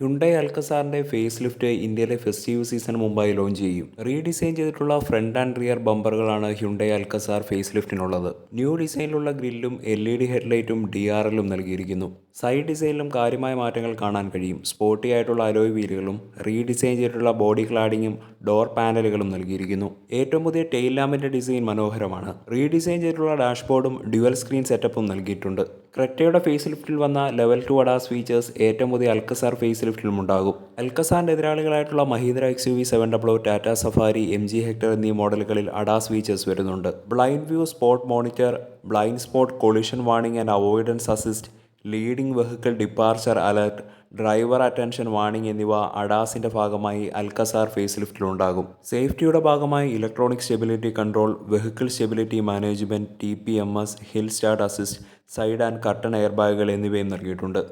Hyundai അൽക്കസാറിന്റെ facelift ഇന്ത്യയിലെ festive season മുമ്പായി ലോഞ്ച് ചെയ്യും. റീഡിസൈൻ ചെയ്തിട്ടുള്ള ഫ്രണ്ട് ആൻഡ് റിയർ ബമ്പറുകളാണ് ഹ്യുണ്ടൈ അൽക്കസാർ ഫേസ് ലിഫ്റ്റിനുള്ളത് ന്യൂ ഡിസൈനിലുള്ള ഗ്രില്ലും എൽ ഇ ഡി ഹെഡ്ലൈറ്റും ഡി ആർ എല്ലും നൽകിയിരിക്കുന്നു. സൈഡ് ഡിസൈനിലും കാര്യമായ മാറ്റങ്ങൾ കാണാൻ കഴിയും. സ്പോർട്ടി ആയിട്ടുള്ള അലോയ് വീലുകളും റീഡിസൈൻ ചെയ്തിട്ടുള്ള ബോഡി ക്ലാഡിങ്ങും ഡോർ പാനലുകളും നൽകിയിരിക്കുന്നു. ഏറ്റവും പുതിയ ടെയിൽ ലാമ്പിന്റെ ഡിസൈൻ മനോഹരമാണ്. റീഡിസൈൻ ചെയ്തിട്ടുള്ള ഡാഷ്ബോർഡും ഡ്യുവൽ സ്ക്രീൻ സെറ്റപ്പും നൽകിയിട്ടുണ്ട്. ക്രെറ്റയുടെ ഫേസ് ലിഫ്റ്റിൽ വന്ന ലെവൽ ടു അഡാസ് ഫീച്ചേഴ്സ് ഏറ്റവും പുതിയ അൽക്കസാർ ഫേസ് ലിഫ്റ്റിലും ഉണ്ടാകും. അൽക്കസാറിന്റെ എതിരാളികളായിട്ടുള്ള Mahindra X U V seven double O Tata Safari M G Hector എന്നീ മോഡലുകളിൽ അഡാസ് ഫീച്ചേഴ്സ് വരുന്നുണ്ട്. Blind view spot monitor blind spot collision warning and avoidance assist leading vehicle departure alert driver attention warning എന്നിവ അഡാസിന്റെ ഭാഗമായി Alcazar face ലിഫ്റ്റിലുണ്ടാകും സേഫ്റ്റിയുടെ ഭാഗമായി electronic stability control vehicle stability management T P M S hill start assist side and curtain air ബാഗുകൾ എന്നിവയും നൽകിയിട്ടുണ്ട്.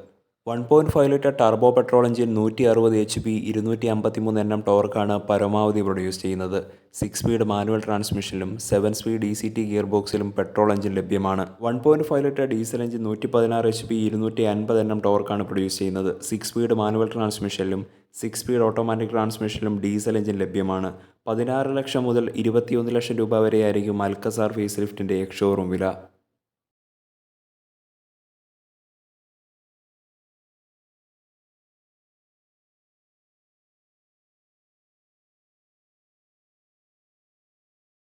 One point five litre turbo petrol engine നൂറ്റി അറുപത് എച്ച് പി ഇരുന്നൂറ്റി അമ്പത്തി മൂന്ന് എൻ എം ടോർക്കാണ് പരമാവധി പ്രൊഡ്യൂസ് ചെയ്യുന്നത്. Six speed manual ട്രാൻസ്മിഷനിലും seven speed E C T gear ബോക്സിലും പെട്രോൾ എഞ്ചിൻ ലഭ്യമാണ്. One point five litre diesel engine നൂറ്റി പതിനാറ് എച്ച് പി ഇരുന്നൂറ്റി അൻപത് എൻ എം ടോർക്കാണ് പ്രൊഡ്യൂസ് ചെയ്യുന്നത്. സിക്സ് സ്പീഡ് മാനുവൽ ട്രാൻസ്മിഷനിലും സിക്സ് സ്പീഡ് ഓട്ടോമാറ്റിക് ട്രാൻസ്മിഷനിലും ഡീസൽ എഞ്ചിൻ ലഭ്യമാണ്. പതിനാറ് ലക്ഷം മുതൽ ഇരുപത്തിയൊന്ന് ലക്ഷം രൂപ വരെയായിരിക്കും അൽക്കസാർ ഫേസ് ലിഫ്റ്റിന്റെ എക്സ് വില.